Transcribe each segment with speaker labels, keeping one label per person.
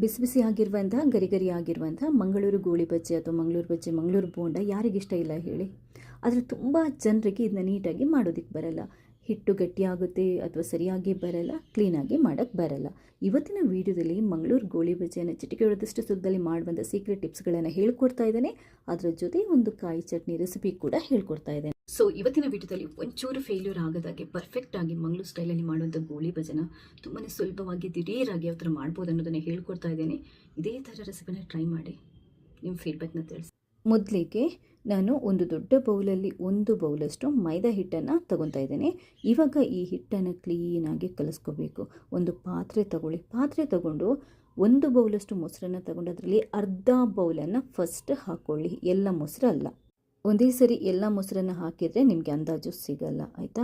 Speaker 1: ಬಿಸಿ ಬಿಸಿ ಆಗಿರುವಂಥ ಗರಿ ಗರಿ ಆಗಿರುವಂಥ ಮಂಗಳೂರು ಗೋಳಿ ಬಜ್ಜಿ ಅಥವಾ ಮಂಗಳೂರು ಬಜ್ಜಿ ಮಂಗಳೂರು ಬೋಂಡ ಯಾರಿಗಿಷ್ಟ ಇಲ್ಲ ಹೇಳಿ. ಆದರೆ ತುಂಬ ಜನರಿಗೆ ಇದನ್ನ ನೀಟಾಗಿ ಮಾಡೋದಕ್ಕೆ ಬರಲ್ಲ. ಹಿಟ್ಟು ಗಟ್ಟಿಯಾಗುತ್ತೆ ಅಥವಾ ಸರಿಯಾಗಿ ಬರಲ್ಲ, ಕ್ಲೀನಾಗಿ ಮಾಡೋಕ್ಕೆ ಬರಲ್ಲ. ಇವತ್ತಿನ ವಿಡಿಯೋದಲ್ಲಿ ಮಂಗಳೂರು ಗೋಳಿ ಬಜ್ಜಿಯನ್ನು ಚಿಟಿಕೆ ಹೊಡೆದಷ್ಟು ಸುದ್ದದಲ್ಲಿ ಮಾಡುವಂಥ ಸೀಕ್ರೆಟ್ ಟಿಪ್ಸ್ಗಳನ್ನು ಹೇಳ್ಕೊಡ್ತಾ ಇದ್ದೇನೆ. ಅದರ ಜೊತೆ ಒಂದು ಕಾಯಿ ಚಟ್ನಿ ರೆಸಿಪಿ ಕೂಡ ಹೇಳ್ಕೊಡ್ತಾ ಇದ್ದೇನೆ. ಸೊ ಇವತ್ತಿನ ವಿಡಿಯೋದಲ್ಲಿ ಒಂಚೂರು ಫೇಲ್ಯೂರ್ ಆಗದಾಗೆ ಪರ್ಫೆಕ್ಟ್ ಆಗಿ ಮಂಗಳೂರು ಸ್ಟೈಲಲ್ಲಿ ಮಾಡುವಂಥ ಗೋಳಿ ಭಜನ ತುಂಬಾ ಸುಲಭವಾಗಿ ದಿಢೀರಾಗಿ ಯಾವ ಥರ ಮಾಡ್ಬೋದು ಅನ್ನೋದನ್ನು ಹೇಳ್ಕೊಡ್ತಾ ಇದ್ದೇನೆ. ಇದೇ ಥರ ರೆಸಿಪಿನ ಟ್ರೈ ಮಾಡಿ ನಿಮ್ಮ ಫೀಡ್ಬ್ಯಾಕ್ನ ತಿಳಿಸಿ. ಮೊದಲಿಗೆ ನಾನು ಒಂದು ದೊಡ್ಡ ಬೌಲಲ್ಲಿ ಒಂದು ಬೌಲಷ್ಟು ಮೈದಾ ಹಿಟ್ಟನ್ನು ತಗೊತಾ ಇದ್ದೇನೆ. ಇವಾಗ ಈ ಹಿಟ್ಟನ್ನು ಕ್ಲೀನಾಗಿ ಕಲಿಸ್ಕೋಬೇಕು. ಒಂದು ಪಾತ್ರೆ ತಗೊಳ್ಳಿ. ಪಾತ್ರೆ ತಗೊಂಡು ಒಂದು ಬೌಲಷ್ಟು ಮೊಸರನ್ನು ತಗೊಂಡು ಅದರಲ್ಲಿ ಅರ್ಧ ಬೌಲನ್ನು ಫಸ್ಟ್ ಹಾಕ್ಕೊಳ್ಳಿ ಎಲ್ಲ ಮೊಸರು ಅಲ್ಲ ಒಂದೇ ಸರಿ ಎಲ್ಲ ಮೊಸರನ್ನು ಹಾಕಿದರೆ ನಿಮಗೆ ಅಂದಾಜು ಸಿಗಲ್ಲ, ಆಯಿತಾ?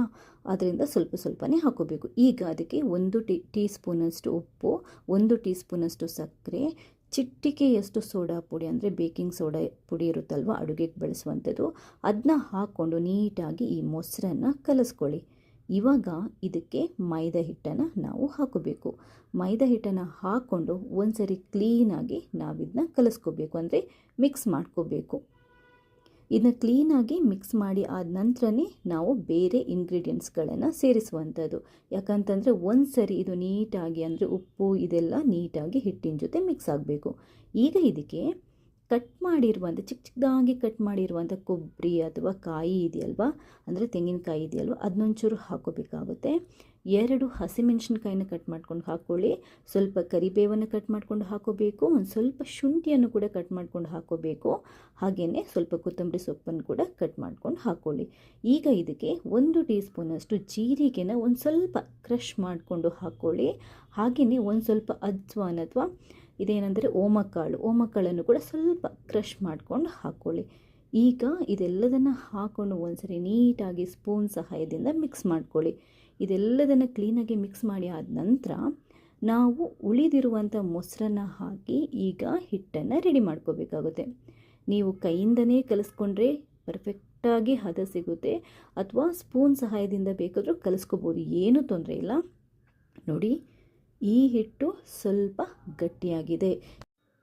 Speaker 1: ಅದರಿಂದ ಸ್ವಲ್ಪ ಸ್ವಲ್ಪನೇ ಹಾಕೋಬೇಕು. ಈಗ ಅದಕ್ಕೆ ಒಂದು ಟೀ ಟೀ ಸ್ಪೂನಷ್ಟು ಉಪ್ಪು, ಒಂದು ಟೀ ಸ್ಪೂನಷ್ಟು ಸಕ್ಕರೆ ಚಿಟ್ಟಿಕೆಯಷ್ಟು ಸೋಡಾ ಪುಡಿ ಅಂದರೆ ಬೇಕಿಂಗ್ ಸೋಡಾ ಪುಡಿ ಇರುತ್ತಲ್ವ, ಅಡುಗೆಗೆ ಬಳಸುವಂಥದ್ದು ಅದನ್ನ ಹಾಕ್ಕೊಂಡು ನೀಟಾಗಿ ಈ ಮೊಸರನ್ನು ಕಲಿಸ್ಕೊಳ್ಳಿ. ಇವಾಗ ಇದಕ್ಕೆ ಮೈದಾ ಹಿಟ್ಟನ್ನು ನಾವು ಹಾಕೋಬೇಕು. ಮೈದಾ ಹಿಟ್ಟನ್ನು ಹಾಕ್ಕೊಂಡು ಒಂದ್ಸರಿ ಕ್ಲೀನಾಗಿ ನಾವಿದನ್ನ ಕಲಿಸ್ಕೋಬೇಕು, ಅಂದರೆ ಮಿಕ್ಸ್ ಮಾಡ್ಕೋಬೇಕು. ಇದನ್ನ ಕ್ಲೀನಾಗಿ ಮಿಕ್ಸ್ ಮಾಡಿ ಆದ ನಂತರನೇ ನಾವು ಬೇರೆ ಇಂಗ್ರೀಡಿಯೆಂಟ್ಸ್ಗಳನ್ನು ಸೇರಿಸುವಂಥದ್ದು ಯಾಕಂತಂದರೆ ಒಂದು ಸರಿ ಇದು ನೀಟಾಗಿ ಅಂದರೆ ಉಪ್ಪು ಇದೆಲ್ಲ ನೀಟಾಗಿ ಹಿಟ್ಟಿನ ಜೊತೆ ಮಿಕ್ಸ್ ಆಗಬೇಕು. ಈಗ ಇದಕ್ಕೆ ಕಟ್ ಮಾಡಿರುವಂಥ, ಚಿಕ್ಕ ಚಿಕ್ಕದಾಗಿ ಕಟ್ ಮಾಡಿರುವಂಥ ಕೊಬ್ಬರಿ ಅಥವಾ ಕಾಯಿ ಇದೆಯಲ್ವಾ? ಅಂದರೆ ತೆಂಗಿನಕಾಯಿ ಇದೆಯಲ್ವ? ಅದನ್ನೊಂಚೂರು ಹಾಕೋಬೇಕಾಗುತ್ತೆ. ಎರಡು ಹಸಿಮೆಣಸಿನ್ಕಾಯಿನ ಕಟ್ ಮಾಡ್ಕೊಂಡು ಹಾಕ್ಕೊಳ್ಳಿ ಸ್ವಲ್ಪ ಕರಿಬೇವನ್ನು ಕಟ್ ಮಾಡ್ಕೊಂಡು ಹಾಕೋಬೇಕು. ಒಂದು ಸ್ವಲ್ಪ ಶುಂಠಿಯನ್ನು ಕೂಡ ಕಟ್ ಮಾಡ್ಕೊಂಡು ಹಾಕೋಬೇಕು. ಹಾಗೆಯೇ ಸ್ವಲ್ಪ ಕೊತ್ತಂಬರಿ ಸೊಪ್ಪನ್ನು ಕೂಡ ಕಟ್ ಮಾಡ್ಕೊಂಡು ಹಾಕ್ಕೊಳ್ಳಿ ಈಗ ಇದಕ್ಕೆ ಒಂದು ಟೀ ಸ್ಪೂನಷ್ಟು ಜೀರಿಗೆನ ಒಂದು ಸ್ವಲ್ಪ ಕ್ರಷ್ ಮಾಡಿಕೊಂಡು ಹಾಕ್ಕೊಳ್ಳಿ ಹಾಗೆಯೇ ಒಂದು ಸ್ವಲ್ಪ ಅಜ್ವಾನ್ ಅಥವಾ ಇದೇನೆಂದರೆ ಓಮಕಾಳು. ಓಮಕಾಳನ್ನು ಕೂಡ ಸ್ವಲ್ಪ ಕ್ರಷ್ ಮಾಡ್ಕೊಂಡು ಹಾಕ್ಕೊಳ್ಳಿ ಈಗ ಇದೆಲ್ಲದನ್ನು ಹಾಕ್ಕೊಂಡು ಒಂದ್ಸರಿ ನೀಟಾಗಿ ಸ್ಪೂನ್ ಸಹಾಯದಿಂದ ಮಿಕ್ಸ್ ಮಾಡ್ಕೊಳ್ಳಿ. ಇದೆಲ್ಲದನ್ನು ಕ್ಲೀನಾಗಿ ಮಿಕ್ಸ್ ಮಾಡಿ ಆದ ನಂತರ ನಾವು ಉಳಿದಿರುವಂಥ ಮೊಸರನ್ನು ಹಾಕಿ ಈಗ ಹಿಟ್ಟನ್ನು ರೆಡಿ ಮಾಡ್ಕೋಬೇಕಾಗುತ್ತೆ. ನೀವು ಕೈಯಿಂದನೇ ಕಲಿಸ್ಕೊಂಡ್ರೆ ಪರ್ಫೆಕ್ಟಾಗಿ ಹದ ಸಿಗುತ್ತೆ. ಅಥವಾ ಸ್ಪೂನ್ ಸಹಾಯದಿಂದ ಬೇಕಾದರೂ ಕಲಿಸ್ಕೋಬೋದು. ಏನೂ ತೊಂದರೆ ಇಲ್ಲ. ನೋಡಿ ಈ ಹಿಟ್ಟು ಸ್ವಲ್ಪ ಗಟ್ಟಿಯಾಗಿದೆ.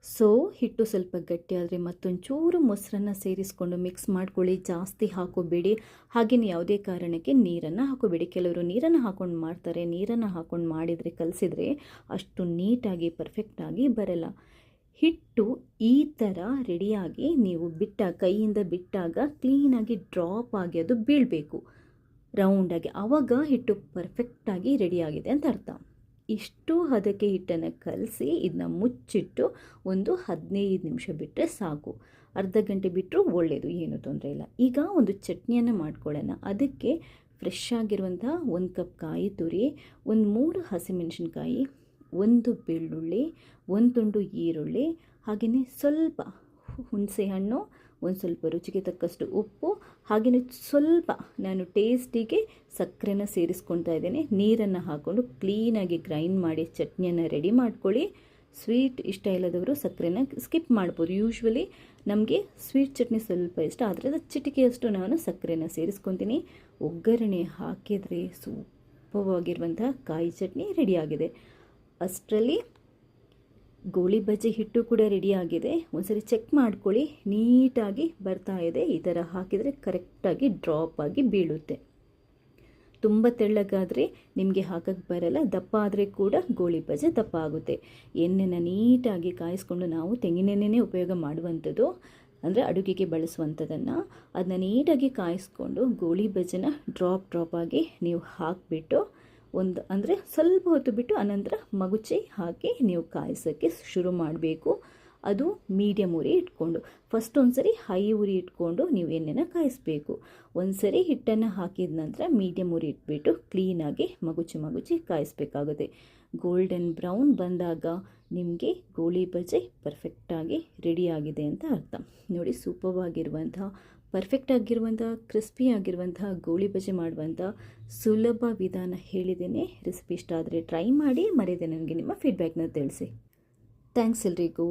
Speaker 1: ಸೊ, ಹಿಟ್ಟು ಸ್ವಲ್ಪ ಗಟ್ಟಿಯಾದರೆ ಮತ್ತೊಂಚೂರು ಮೊಸರನ್ನು ಸೇರಿಸ್ಕೊಂಡು ಮಿಕ್ಸ್ ಮಾಡ್ಕೊಳ್ಳಿ. ಜಾಸ್ತಿ ಹಾಕೋಬೇಡಿ. ಹಾಗೆಯೇ ಯಾವುದೇ ಕಾರಣಕ್ಕೆ ನೀರನ್ನು ಹಾಕೋಬೇಡಿ. ಕೆಲವರು ನೀರನ್ನು ಹಾಕೊಂಡು ಮಾಡ್ತಾರೆ. ನೀರನ್ನು ಹಾಕೊಂಡು ಮಾಡಿದರೆ, ಕಲಸಿದರೆ ಅಷ್ಟು ನೀಟಾಗಿ ಪರ್ಫೆಕ್ಟಾಗಿ ಬರಲ್ಲ. ಹಿಟ್ಟು ಈ ಥರ ರೆಡಿಯಾಗಿ ನೀವು ಬಿಟ್ಟ, ಕೈಯಿಂದ ಬಿಟ್ಟಾಗ ಕ್ಲೀನಾಗಿ ಡ್ರಾಪ್ ಆಗಿ ಅದು ಬೀಳಬೇಕು. ರೌಂಡಾಗಿ ಆವಾಗ ಹಿಟ್ಟು ಪರ್ಫೆಕ್ಟಾಗಿ ರೆಡಿಯಾಗಿದೆ ಅಂತ ಅರ್ಥ. ಇಷ್ಟು ಹದಕ್ಕೆ ಹಿಟ್ಟನ್ನು ಕಲಸಿ ಇದನ್ನ ಮುಚ್ಚಿಟ್ಟು ಒಂದು ಹದಿನೈದು ನಿಮಿಷ ಬಿಟ್ಟರೆ ಸಾಕು. ಅರ್ಧ ಗಂಟೆ ಬಿಟ್ಟರು ಒಳ್ಳೆಯದು ಏನೂ ತೊಂದರೆ ಇಲ್ಲ. ಈಗ ಒಂದು ಚಟ್ನಿಯನ್ನು ಮಾಡ್ಕೊಳ್ಳೋಣ. ಅದಕ್ಕೆ ಫ್ರೆಶ್ ಆಗಿರುವಂಥ ಒಂದು ಕಪ್ ಕಾಯಿ ತುರಿ, ಒಂದು ಮೂರು ಹಸಿಮೆಣಸಿನ್ಕಾಯಿ, ಒಂದು ಬೆಳ್ಳುಳ್ಳಿ, ಒಂದು ತುಂಡು ಈರುಳ್ಳಿ, ಹಾಗೆಯೇ ಸ್ವಲ್ಪ ಹುಣಸೆಹಣ್ಣು ಒಂದು ಸ್ವಲ್ಪ ರುಚಿಗೆ ತಕ್ಕಷ್ಟು ಉಪ್ಪು ಹಾಗೆಯೇ ಸ್ವಲ್ಪ ನಾನು ಟೇಸ್ಟಿಗೆ ಸಕ್ಕರೆನ ಸೇರಿಸ್ಕೊಳ್ತಾ ಇದ್ದೇನೆ. ನೀರನ್ನು ಹಾಕ್ಕೊಂಡು ಕ್ಲೀನಾಗಿ ಗ್ರೈಂಡ್ ಮಾಡಿ ಚಟ್ನಿಯನ್ನು ರೆಡಿ ಮಾಡ್ಕೊಳ್ಳಿ. ಸ್ವೀಟ್ ಇಷ್ಟ ಇಲ್ಲದವರು ಸಕ್ಕರೆನ ಸ್ಕಿಪ್ ಮಾಡ್ಬೋದು. ಯೂಶ್ವಲಿ ನಮಗೆ ಸ್ವೀಟ್ ಚಟ್ನಿ ಸ್ವಲ್ಪ ಇಷ್ಟ, ಆದರೆ ಅದು ಚಿಟಿಕೆಯಷ್ಟು ನಾನು ಸಕ್ಕರೆನ ಸೇರಿಸ್ಕೊತೀನಿ. ಒಗ್ಗರಣೆ ಹಾಕಿದರೆ ಸೂಪವಾಗಿರುವಂತಹ ಕಾಯಿ ಚಟ್ನಿ ರೆಡಿಯಾಗಿದೆ ಅಷ್ಟರಲ್ಲಿ ಗೋಳಿ ಬಜ್ಜಿ ಹಿಟ್ಟು ಕೂಡ ರೆಡಿಯಾಗಿದೆ ಒಂದ್ಸರಿ ಚೆಕ್ ಮಾಡ್ಕೊಳ್ಳಿ. ನೀಟಾಗಿ ಬರ್ತಾ ಇದೆ. ಈ ಥರ ಹಾಕಿದರೆ ಕರೆಕ್ಟಾಗಿ ಡ್ರಾಪ್ ಆಗಿ ಬೀಳುತ್ತೆ. ತುಂಬ ತೆಳ್ಳಗಾದರೆ ನಿಮಗೆ ಹಾಕಕ್ಕೆ ಬರಲ್ಲ. ದಪ್ಪ ಆದರೆ ಕೂಡ ಗೋಳಿ ಬಜೆ ದಪ್ಪ ಆಗುತ್ತೆ. ಎಣ್ಣೆನ ನೀಟಾಗಿ ಕಾಯಿಸ್ಕೊಂಡು ನಾವು ತೆಂಗಿನೆಣ್ಣೆನೇ ಉಪಯೋಗ ಮಾಡುವಂಥದ್ದು. ಅಂದರೆ ಅಡುಗೆಗೆ ಬಳಸುವಂಥದ್ದನ್ನು. ಅದನ್ನ ನೀಟಾಗಿ ಕಾಯಿಸ್ಕೊಂಡು ಗೋಳಿ ಬಜೆನ ಡ್ರಾಪ್ ಡ್ರಾಪ್ ಆಗಿ ನೀವು ಹಾಕಿಬಿಟ್ಟು ಒಂದು ಅಂದರೆ ಸ್ವಲ್ಪ ಹೊತ್ತು ಬಿಟ್ಟು ಅನಂತರ ಮಗುಚಿ ಹಾಕಿ ನೀವು ಕಾಯಿಸೋಕ್ಕೆ ಶುರು ಮಾಡಬೇಕು. ಅದು ಮೀಡಿಯಮ್ ಉರಿ ಇಟ್ಕೊಂಡು. ಫಸ್ಟ್ ಒಂದು ಸರಿ ಹೈ ಉರಿ ಇಟ್ಕೊಂಡು ನೀವು ಎಣ್ಣೆನ ಕಾಯಿಸಬೇಕು. ಒಂದು ಸರಿ ಹಿಟ್ಟನ್ನು ಹಾಕಿದ ನಂತರ ಮೀಡಿಯಮ್ ಉರಿ ಇಟ್ಬಿಟ್ಟು ಕ್ಲೀನಾಗಿ ಮಗುಚಿ ಮಗುಚಿ ಕಾಯಿಸ್ಬೇಕಾಗುತ್ತೆ. ಗೋಲ್ಡನ್ ಬ್ರೌನ್ ಬಂದಾಗ ನಿಮಗೆ ಗೋಳಿ ಬಜೆ ಪರ್ಫೆಕ್ಟಾಗಿ ರೆಡಿಯಾಗಿದೆ ಅಂತ ಅರ್ಥ. ನೋಡಿ ಸೂಪವಾಗಿರುವಂತಹ ಪರ್ಫೆಕ್ಟ್ ಆಗಿರುವಂಥ ಕ್ರಿಸ್ಪಿ ಆಗಿರುವಂತಹ, ಗೋಳಿ ಬಜೆ ಮಾಡುವಂಥ ಸುಲಭ ವಿಧಾನ ಹೇಳಿದ್ದೇನೆ. ರೆಸಿಪಿ ಇಷ್ಟ ಆದರೆ ಟ್ರೈ ಮಾಡಿ ಮರೆಯದೆ ನನಗೆ ನಿಮ್ಮ ಫೀಡ್ಬ್ಯಾಕ್ನ ತಿಳಿಸಿ. ಥ್ಯಾಂಕ್ಸ್ ಎಲ್ರಿಗೂ.